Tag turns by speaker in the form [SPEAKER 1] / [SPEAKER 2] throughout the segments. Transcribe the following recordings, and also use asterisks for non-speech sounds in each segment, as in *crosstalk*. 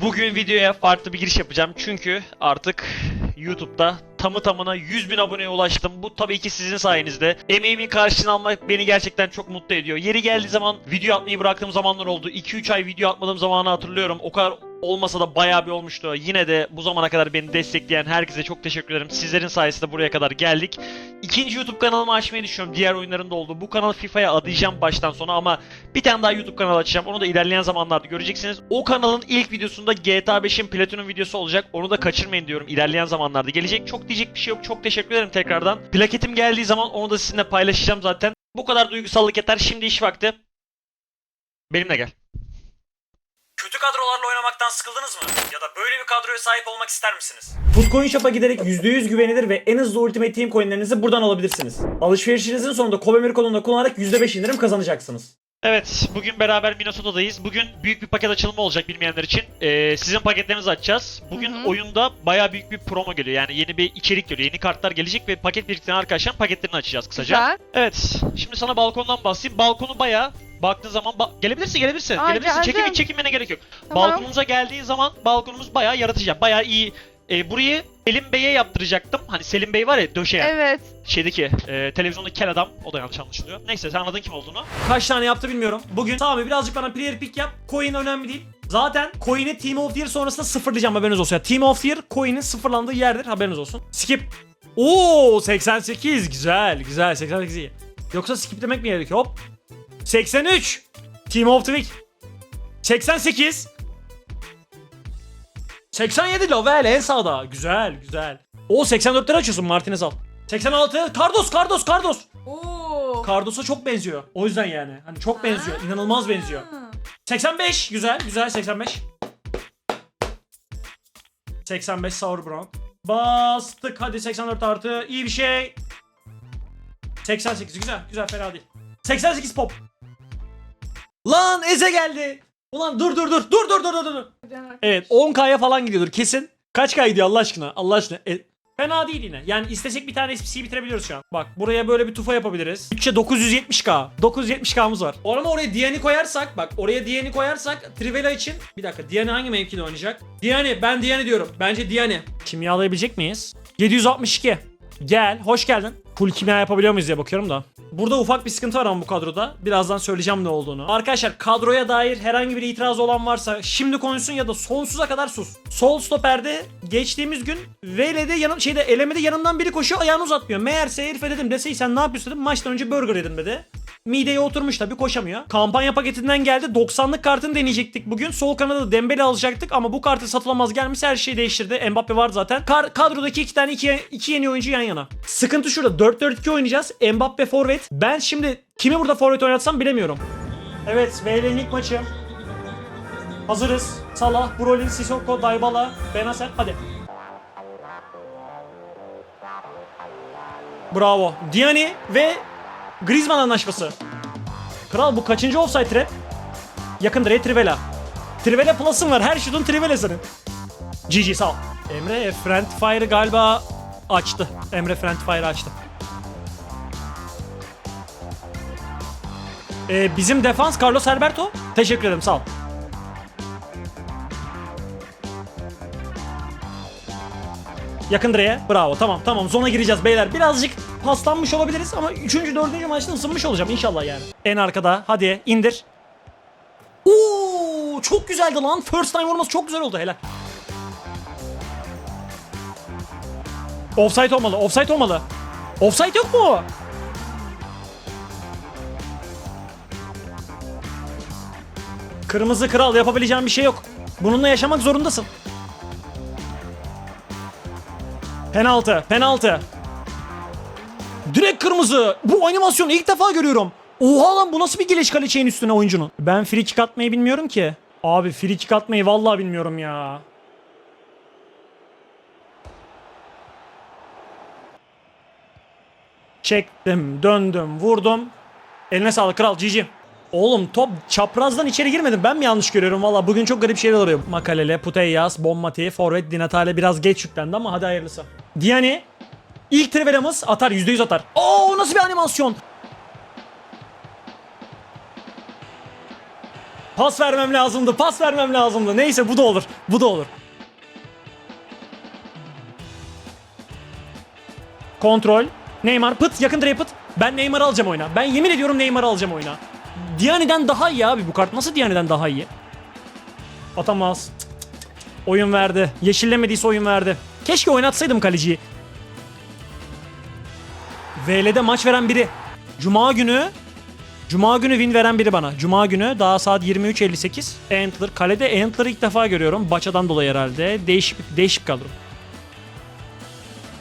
[SPEAKER 1] Bugün videoya farklı bir giriş yapacağım çünkü artık YouTube'da tamı tamına 100 bin aboneye ulaştım. Bu tabii ki sizin sayenizde. Emeğimin karşılığını almak beni gerçekten çok mutlu ediyor. Yeri geldiği zaman video atmayı bıraktığım zamanlar oldu. 2-3 ay video atmadığım zamanı hatırlıyorum. O kadar olmasa da bayağı bir olmuştu. Yine de bu zamana kadar beni destekleyen herkese çok teşekkür ederim. Sizlerin sayesinde buraya kadar geldik. İkinci YouTube kanalımı açmayı düşünüyorum. Diğer oyunların da oldu. Bu kanal FIFA'ya adayacağım baştan sona ama bir tane daha YouTube kanalı açacağım. Onu da ilerleyen zamanlarda göreceksiniz. O kanalın ilk videosunda GTA 5'in Platinum videosu olacak. Onu da kaçırmayın diyorum. İlerleyen zamanlarda gelecek. Çok diyecek bir şey yok. Çok teşekkür ederim tekrardan. Plaketim geldiği zaman onu da sizinle paylaşacağım zaten. Bu kadar duygusallık yeter. Şimdi iş vakti. Benimle gel. Kötü kadrolarla oynamaktan sıkıldınız mı? Ya da böyle bir kadroya sahip olmak ister misiniz?
[SPEAKER 2] Foodcoin Shop'a giderek %100 güvenilir ve en hızlı Ultimate Team coinlerinizi buradan alabilirsiniz. Alışverişinizin sonunda Kovemir kodunu kullanarak %5 indirim kazanacaksınız.
[SPEAKER 1] Evet, bugün beraber Minnesota'dayız. Bugün büyük bir paket açılımı olacak bilmeyenler için. Ee, sizin paketlerinizi açacağız. Bugün
[SPEAKER 3] Hı hı.
[SPEAKER 1] oyunda bayağı büyük bir promo geliyor. Yani yeni bir içerik geliyor. Yeni kartlar gelecek ve paket biriktiren arkadaşlar paketlerini açacağız kısaca.
[SPEAKER 3] Güzel.
[SPEAKER 1] Evet, şimdi sana balkondan bahsedeyim. Balkonu bayağı baktığın zaman ba- gelebilirsin gelebilirsin.
[SPEAKER 3] Aa,
[SPEAKER 1] gelebilirsin.
[SPEAKER 3] geldim.
[SPEAKER 1] Çekim çekinmene gerek yok.
[SPEAKER 3] Tamam.
[SPEAKER 1] Balkonumuza geldiğin zaman balkonumuz bayağı yaratıcı. Bayağı iyi. Ee, burayı Selim Bey'e yaptıracaktım. Hani Selim Bey var ya döşeyen.
[SPEAKER 3] Evet.
[SPEAKER 1] Şeydeki e, televizyondaki kel adam. O da yanlış anlaşılıyor. Neyse sen anladın kim olduğunu.
[SPEAKER 2] Kaç tane yaptı bilmiyorum. Bugün Sami birazcık bana player pick yap. Coin önemli değil. Zaten coin'i Team of the Year sonrasında sıfırlayacağım haberiniz olsun. Yani Team of the Year coin'in sıfırlandığı yerdir haberiniz olsun. Skip. Oo 88 güzel güzel 88 iyi. Yoksa skip demek mi gerekiyor? Hop. 83. Team of the Week. 88. 87 Lovell en sağda. Güzel güzel. O 84'leri açıyorsun Martinez al. 86 Cardos Cardos Cardos.
[SPEAKER 3] Oo.
[SPEAKER 2] Cardos'a çok benziyor. O yüzden yani. Hani çok benziyor. inanılmaz benziyor. 85 güzel güzel 85. 85 Sour Brown. Bastık hadi 84 artı iyi bir şey. 88 güzel güzel fena değil. 88 pop. Lan Eze geldi. Ulan dur dur dur dur dur dur dur dur. Evet 10k'ya falan gidiyordur kesin. Kaç k gidiyor Allah aşkına? Allah aşkına. E, fena değil yine. Yani istesek bir tane SPC'yi bitirebiliyoruz şu an. Bak buraya böyle bir tufa yapabiliriz. Bütçe 970k. 970k'mız var. Ama oraya Diani koyarsak bak oraya Diani koyarsak Trivela için bir dakika Diani hangi mevkide oynayacak? Diani ben Diani diyorum. Bence Diani. Kimyalayabilecek miyiz? 762. Gel hoş geldin. Full kimya yapabiliyor muyuz diye bakıyorum da. Burada ufak bir sıkıntı var ama bu kadroda. Birazdan söyleyeceğim ne olduğunu. Arkadaşlar kadroya dair herhangi bir itiraz olan varsa şimdi konuşsun ya da sonsuza kadar sus. Sol stoperde geçtiğimiz gün VL'de yanım şeyde elemede yanımdan biri koşuyor ayağını uzatmıyor. Meğerse herife dedim dese sen ne yapıyorsun dedim. Maçtan önce burger yedim dedi. Mideye oturmuş tabii koşamıyor. Kampanya paketinden geldi. 90'lık kartını deneyecektik bugün. Sol kanada Dembele alacaktık ama bu kartı satılamaz gelmiş her şeyi değiştirdi. Mbappe var zaten. Kar- kadrodaki iki tane iki, iki yeni oyuncu yan yana. Sıkıntı şurada. 4-4-2 oynayacağız. Mbappe forvet. Ben şimdi kimi burada forvet oynatsam bilemiyorum. Evet VL'nin ilk maçı. Hazırız. Salah, Brolin, Sissoko, Dybala, Benacer. Hadi. Bravo. Diani ve Griezmann anlaşması. Kral bu kaçıncı offside trap? Yakın direğe Trivela. Trivela plus'ın var. Her şutun Trivela senin. GG sağ ol. Emre Friend Fire galiba açtı. Emre Friend Fire açtı. Ee, bizim defans Carlos Alberto. Teşekkür ederim sağ ol. Yakın direğe. Bravo. Tamam tamam. Zona gireceğiz beyler. Birazcık paslanmış olabiliriz ama 3. 4. maçta ısınmış olacağım inşallah yani. En arkada. Hadi indir. Oo, çok güzeldi lan. First time vurması çok güzel oldu helal. Offside olmalı. Offside olmalı. Offside yok mu? Kırmızı kral yapabileceğin bir şey yok. Bununla yaşamak zorundasın. Penaltı, penaltı. Kırmızı. Bu animasyonu ilk defa görüyorum. Oha lan bu nasıl bir geliş kaleçeğin üstüne oyuncunun? Ben free kick atmayı bilmiyorum ki. Abi free kick atmayı vallahi bilmiyorum ya. Çektim, döndüm, vurdum. Eline sağlık kral GG. Oğlum top çaprazdan içeri girmedi. Ben mi yanlış görüyorum? Valla bugün çok garip şeyler oluyor. Makalele, Puteyas, Bonmati, Forvet, Dinatale biraz geç yüklendi ama hadi hayırlısı. Diani ilk trivelamız atar %100 atar. Oo nasıl bir animasyon? Pas vermem lazımdı. Pas vermem lazımdı. Neyse bu da olur. Bu da olur. Kontrol. Neymar pıt yakın direğe pıt. Ben Neymar'ı alacağım oyuna. Ben yemin ediyorum Neymar'ı alacağım oyuna. Diani'den daha iyi abi bu kart. Nasıl Diani'den daha iyi? Atamaz. Oyun verdi. Yeşillemediyse oyun verdi. Keşke oynatsaydım kaleciyi. VL'de maç veren biri. Cuma günü Cuma günü win veren biri bana. Cuma günü daha saat 23.58. Antler. Kalede Antler'ı ilk defa görüyorum. Baçadan dolayı herhalde. Değişik, değişik kadro.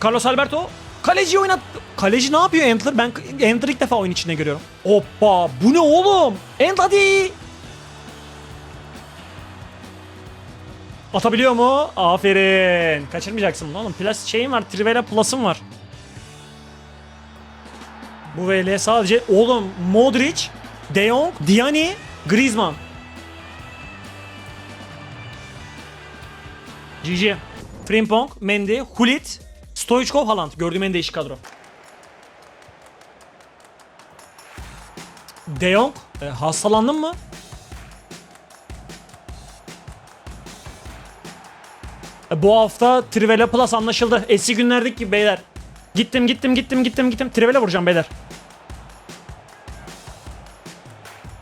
[SPEAKER 2] Carlos Alberto. Kaleci oynat. Kaleci ne yapıyor Antler? Ben Antler'ı ilk defa oyun içinde görüyorum. Hoppa. Bu ne oğlum? Ant hadi. Atabiliyor mu? Aferin. Kaçırmayacaksın bunu oğlum. Plus şeyim var. Trivela Plus'ım var. Bu VL sadece oğlum Modric, De Jong, Diani, Griezmann. GG. Frimpong, Mendy, Hulit, Stoichkov, Haaland. Gördüğüm en değişik kadro. De Jong, e, hastalandın mı? E, bu hafta Trivela Plus anlaşıldı. Eski günlerdeki beyler. Gittim gittim gittim gittim gittim. Trivela vuracağım beyler.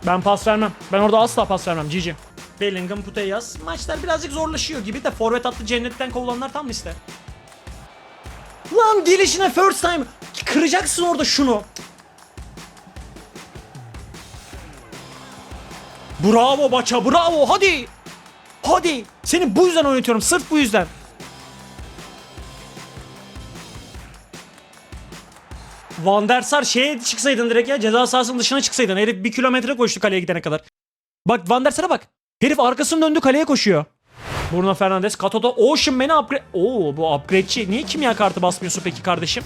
[SPEAKER 2] Ben pas vermem. Ben orada asla pas vermem. GG. Bellingham Puteyas. Maçlar birazcık zorlaşıyor gibi de forvet attı cennetten kovulanlar tam liste. Lan gelişine first time. Kıracaksın orada şunu. Bravo Baça bravo hadi. Hadi. Seni bu yüzden oynatıyorum sırf bu yüzden. Van der Sar şeye çıksaydın direkt ya ceza sahasının dışına çıksaydın. Herif bir kilometre koştu kaleye gidene kadar. Bak Van der Sar'a bak. Herif arkasını döndü kaleye koşuyor. Bruno Fernandes, Katoto, Ocean beni upgrade... Oo bu upgradeçi. Niye kimya kartı basmıyorsun peki kardeşim?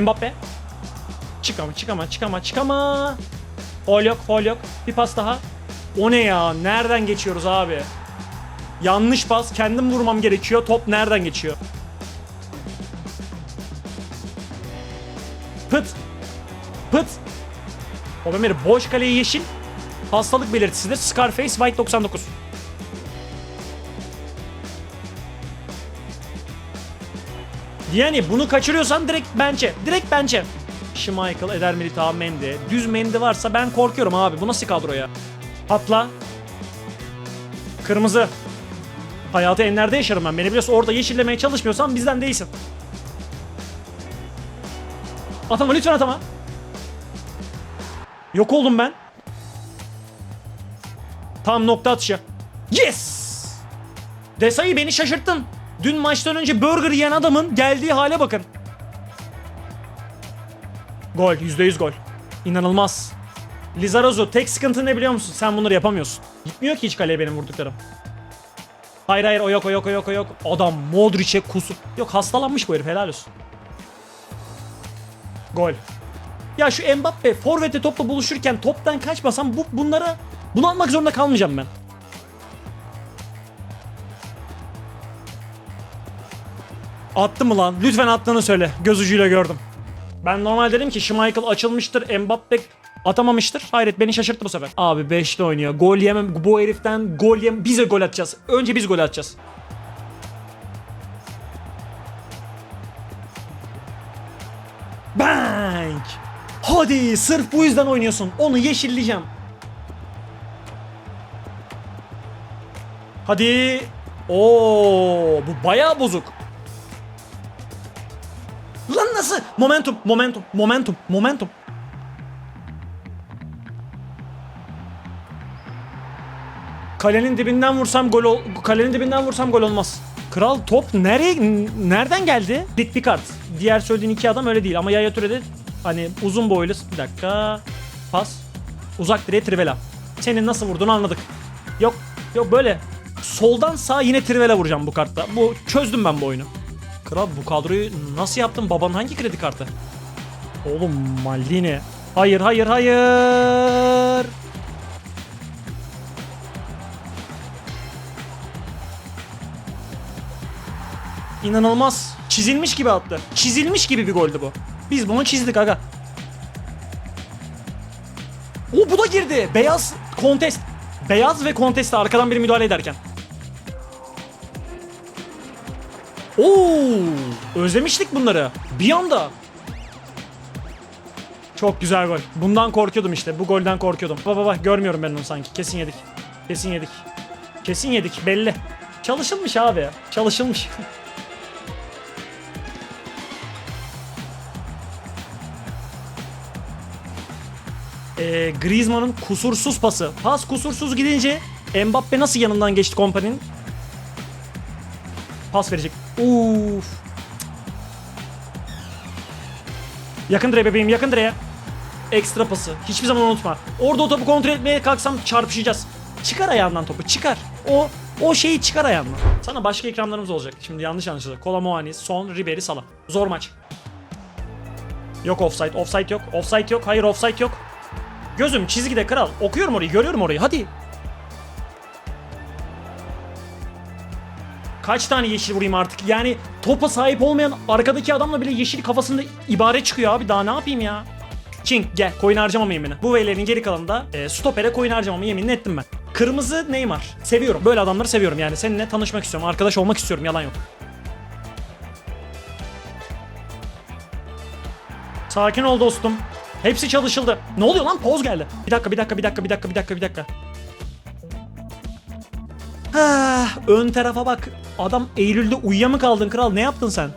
[SPEAKER 2] Mbappe. Çık ama çık ama çık ama çık ama. Foul yok foul yok. Bir pas daha. O ne ya? Nereden geçiyoruz abi? Yanlış pas. Kendim vurmam gerekiyor. Top nereden geçiyor? Pıt. Pıt. Obameri boş kaleyi yeşil. Hastalık belirtisidir. Scarface White 99. Yani bunu kaçırıyorsan direkt bence. Direkt bence. Schmeichel, Eder Militao, Mendy. Düz Mendy varsa ben korkuyorum abi. Bu nasıl kadro ya? Atla. Kırmızı. Hayatı enlerde yaşarım ben. Beni biliyorsun orada yeşillemeye çalışmıyorsan bizden değilsin. Atama lütfen atama. Yok oldum ben. Tam nokta atışı. Yes! Desa'yı beni şaşırttın. Dün maçtan önce burger yiyen adamın geldiği hale bakın. Gol, %100 gol. İnanılmaz. Lizarazu tek sıkıntı ne biliyor musun? Sen bunları yapamıyorsun. Gitmiyor ki hiç kaleye benim vurduklarım. Hayır hayır o yok o yok o yok o yok. Adam Modric'e kusup. Yok hastalanmış bu herif helal olsun. Gol. Ya şu Mbappe forvete topla buluşurken toptan kaçmasam bu bunlara bunu almak zorunda kalmayacağım ben. Attı mı lan? Lütfen attığını söyle. Göz ucuyla gördüm. Ben normal dedim ki Schmeichel açılmıştır. Mbappe atamamıştır. Hayret beni şaşırttı bu sefer. Abi 5'te oynuyor. Gol yemem. Bu heriften gol yem. Bize gol atacağız. Önce biz gol atacağız. Hadi sırf bu yüzden oynuyorsun. Onu yeşilleyeceğim. Hadi. Oo, bu bayağı bozuk. Lan nasıl? Momentum, momentum, momentum, momentum. Kalenin dibinden vursam gol ol kalenin dibinden vursam gol olmaz. Kral top nereye nereden geldi? Dik bir kart. Diğer söylediğin iki adam öyle değil ama Yaya Toure'de hani uzun boylu bir dakika pas uzak direğe Trivela. Senin nasıl vurduğunu anladık. Yok yok böyle soldan sağ yine Trivela vuracağım bu kartta. Bu çözdüm ben bu oyunu. Kral bu kadroyu nasıl yaptın? Baban hangi kredi kartı? Oğlum Maldini. Hayır hayır hayır. İnanılmaz. Çizilmiş gibi attı. Çizilmiş gibi bir goldü bu. Biz bunu çizdik aga. O bu da girdi. Beyaz kontest. Beyaz ve konteste arkadan biri müdahale ederken. Oo, özlemiştik bunları. Bir anda. Çok güzel gol. Bundan korkuyordum işte. Bu golden korkuyordum. Baba baba görmüyorum ben onu sanki. Kesin yedik. Kesin yedik. Kesin yedik belli. Çalışılmış abi. Çalışılmış. *laughs* Ee, Griezmann'ın kusursuz pası. Pas kusursuz gidince Mbappe nasıl yanından geçti kompaninin? Pas verecek. Uf. Yakın direğe bebeğim yakın direğe. Ekstra pası. Hiçbir zaman unutma. Orada o topu kontrol etmeye kalksam çarpışacağız. Çıkar ayağından topu çıkar. O o şeyi çıkar ayağından. Sana başka ikramlarımız olacak. Şimdi yanlış anlaşıldı. Kola Muani, Son, Ribery, Salah. Zor maç. Yok offside. Offside yok. Offside yok. Hayır offside yok. Gözüm çizgide kral. Okuyorum orayı, görüyorum orayı. Hadi. Kaç tane yeşil vurayım artık? Yani topa sahip olmayan arkadaki adamla bile yeşil kafasında ibare çıkıyor abi. Daha ne yapayım ya? King gel coin harcamama yemini. Bu veylerin geri kalanında e, stopere coin harcamama yeminini ettim ben. Kırmızı Neymar. Seviyorum. Böyle adamları seviyorum yani. Seninle tanışmak istiyorum. Arkadaş olmak istiyorum. Yalan yok. Sakin ol dostum. Hepsi çalışıldı. Ne oluyor lan? Poz geldi. Bir dakika, bir dakika, bir dakika, bir dakika, bir dakika, bir dakika. Ha, ön tarafa bak. Adam Eylül'de uyuya mı kaldın kral? Ne yaptın sen?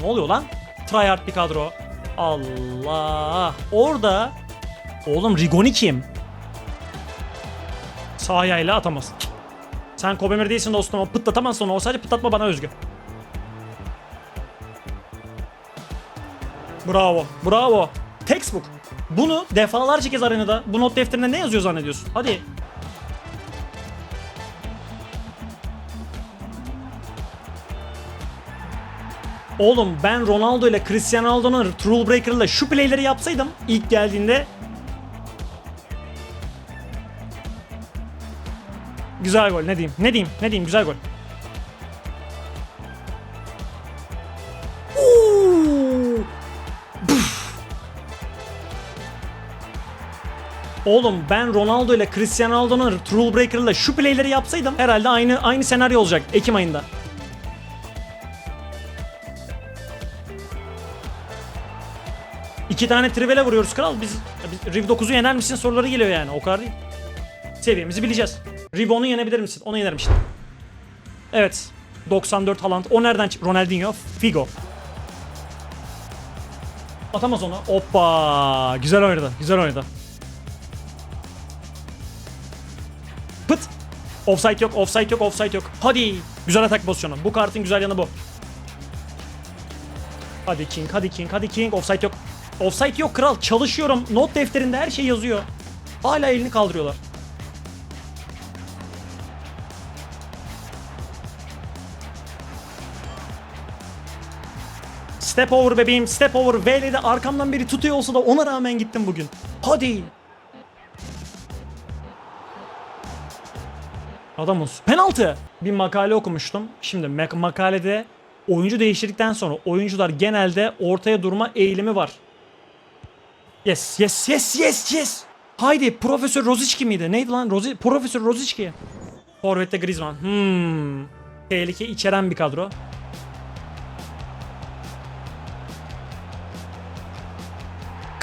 [SPEAKER 2] Ne oluyor lan? Tryhard bir kadro. Allah. Orada Oğlum Rigoni kim? Sağ ayağıyla atamaz. Sen Kobemir değilsin dostum. O pıtlatamazsın onu. O sadece pıtlatma bana özgü. Bravo. Bravo. Textbook. Bunu defalarca kez arenada bu not defterinde ne yazıyor zannediyorsun? Hadi. Oğlum ben Ronaldo ile Cristiano Ronaldo'nun Rule Breaker ile şu playleri yapsaydım ilk geldiğinde Güzel gol ne diyeyim ne diyeyim ne diyeyim güzel gol. Oğlum ben Ronaldo ile Cristiano Ronaldo'nun Rule Breaker ile şu playleri yapsaydım herhalde aynı aynı senaryo olacak Ekim ayında. İki tane trivele vuruyoruz kral. Biz, biz Riv 9'u yener misin soruları geliyor yani. O kadar değil. Seviyemizi bileceğiz. Riv 10'u yenebilir misin? Onu yenerim işte. Evet. 94 Haaland. O nereden çıktı? Ronaldinho. Figo. Atamaz onu. Hoppa. Güzel oynadı. Güzel oynadı. Pıt. Offside yok, offside yok, offside yok. Hadi. Güzel atak pozisyonu. Bu kartın güzel yanı bu. Hadi King, hadi King, hadi King. Offside yok. Offside yok kral. Çalışıyorum. Not defterinde her şey yazıyor. Hala elini kaldırıyorlar. Step over bebeğim, step over. VL'de arkamdan biri tutuyor olsa da ona rağmen gittim bugün. Hadi. Adamız. Penaltı. Bir makale okumuştum. Şimdi mak- makalede oyuncu değiştirdikten sonra oyuncular genelde ortaya durma eğilimi var. Yes, yes, yes, yes, yes. Haydi Profesör Rosicki miydi? Neydi lan? Rozi Profesör Rosicki. Forvet'te Griezmann. Hmm. Tehlike içeren bir kadro.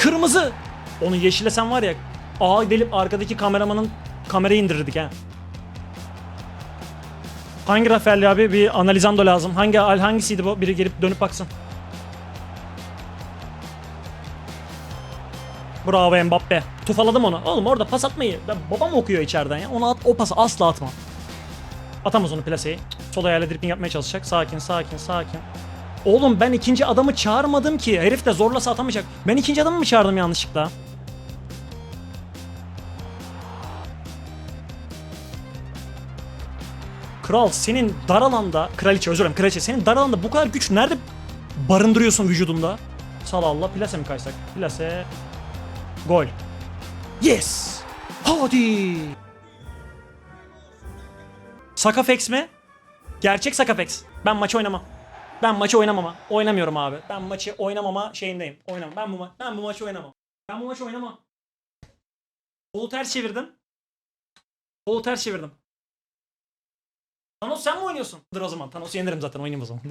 [SPEAKER 2] Kırmızı. Onu yeşillesen var ya. Ağa delip arkadaki kameramanın kamerayı indirirdik ha. Hangi Rafael abi? Bir analizando lazım. Hangi hangisiydi bu? Biri gelip dönüp baksın. Bravo Mbappe. Tufaladım onu. Oğlum orada pas atmayı. Ben, babam okuyor içeriden ya. Onu at, o pası asla atma. Atamaz onu plaseyi. Sol ayağıyla dribbling yapmaya çalışacak. Sakin, sakin, sakin. Oğlum ben ikinci adamı çağırmadım ki. Herif de zorlasa atamayacak. Ben ikinci adamı mı çağırdım yanlışlıkla? Kral senin dar alanda, kraliçe özür dilerim kraliçe senin dar alanda bu kadar güç nerede barındırıyorsun vücudunda? Salallah plase mi kaysak? Plase. Gol. Yes. Hadi. Sakafex mi? Gerçek Sakafex. Ben maçı oynamam. Ben maçı oynamama. Oynamıyorum abi. Ben maçı oynamama şeyindeyim. Oynamam. Ben bu ma ben bu maçı oynamam. Ben bu maçı oynamam. Kolu ters çevirdim. Kolu ters çevirdim. Thanos sen mi oynuyorsun? Dur o zaman. Thanos'u yenirim zaten. Oynayayım o zaman.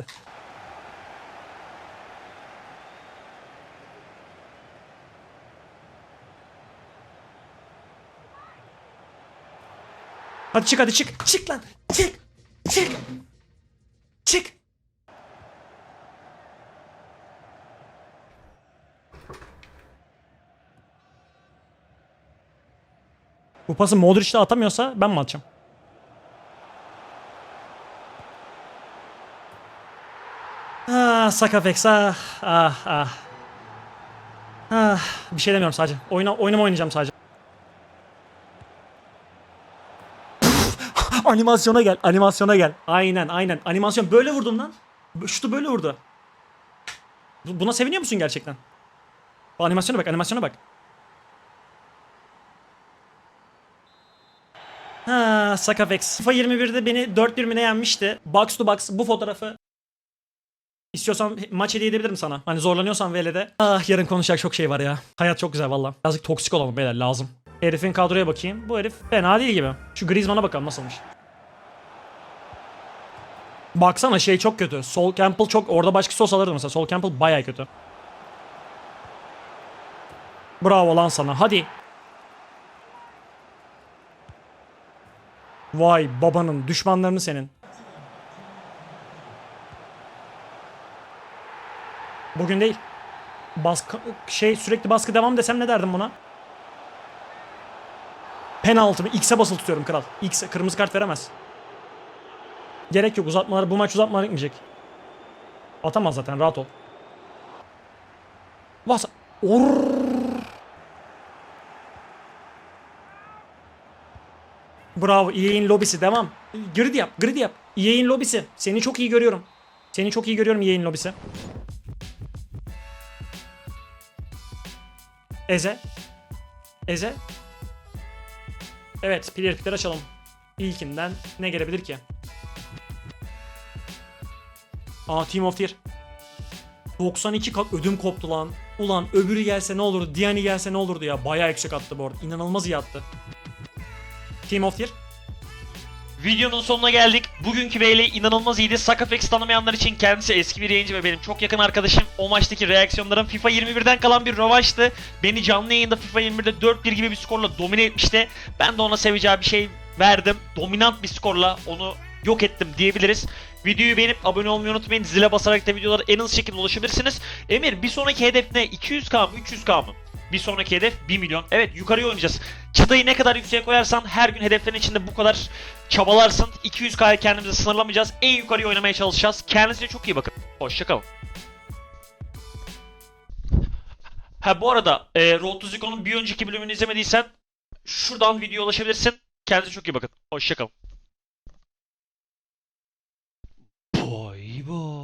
[SPEAKER 2] Hadi çık hadi çık. Çık lan. Çık. Çık. Çık. Bu pası Modric de atamıyorsa ben mi atacağım? Ah Sakafex ah ah ah. Ah bir şey demiyorum sadece. Oyna oynama oynayacağım sadece. *laughs* animasyona gel, animasyona gel. Aynen, aynen. Animasyon böyle vurdun lan. Şutu böyle vurdu. Bu- Buna seviniyor musun gerçekten? Bu animasyona bak, animasyona bak. Ha, Sakafex. FIFA 21'de beni 4-1 mi ne yenmişti? Box to box bu fotoğrafı İstiyorsan maç hediye edebilirim sana. Hani zorlanıyorsan VL'de. Ah yarın konuşacak çok şey var ya. Hayat çok güzel valla. Birazcık toksik olalım beyler lazım. Herifin kadroya bakayım. Bu herif fena değil gibi. Şu Griezmann'a bakalım nasılmış. Baksana şey çok kötü. Sol Campbell çok orada başka sos alırdı mesela. Sol Campbell baya kötü. Bravo lan sana. Hadi. Vay babanın düşmanlarını senin. Bugün değil. Baskı şey sürekli baskı devam desem ne derdim buna? Penaltı mı? X'e basılı tutuyorum kral. X'e kırmızı kart veremez. Gerek yok uzatmalar. Bu maç uzatmalar gitmeyecek. Atamaz zaten rahat ol. Vas. Or. Bravo. EA'in lobisi devam. Grid yap. Grid yap. EA'in lobisi. Seni çok iyi görüyorum. Seni çok iyi görüyorum EA'in lobisi. Eze. Eze. Evet, player pickleri açalım. İlkinden ne gelebilir ki? Aa Team of Tier. 92 kat ödüm koptu lan. Ulan öbürü gelse ne olurdu? Diani gelse ne olurdu ya? Bayağı yüksek attı bu arada. İnanılmaz iyi attı. Team of Tier.
[SPEAKER 1] Videonun sonuna geldik. Bugünkü Beyle inanılmaz iyiydi. Sakafex tanımayanlar için kendisi eski bir yayıncı ve benim çok yakın arkadaşım. O maçtaki reaksiyonlarım FIFA 21'den kalan bir rövanştı. Beni canlı yayında FIFA 21'de 4-1 gibi bir skorla domine etmişti. Ben de ona seveceği bir şey verdim. Dominant bir skorla onu yok ettim diyebiliriz. Videoyu beğenip abone olmayı unutmayın. Zile basarak da videolara en hızlı şekilde ulaşabilirsiniz. Emir bir sonraki hedef ne? 200k mı 300k mı? Bir sonraki hedef 1 milyon. Evet yukarıya oynayacağız. Çıtayı ne kadar yükseğe koyarsan her gün hedeflerin içinde bu kadar çabalarsın. 200k'ya kendimizi sınırlamayacağız. En yukarıya oynamaya çalışacağız. Kendinize çok iyi bakın. Hoşçakalın. Ha bu arada e, Road to Zico'nun bir önceki bölümünü izlemediysen şuradan videoya ulaşabilirsin. Kendinize çok iyi bakın. Hoşçakalın. Boy boy.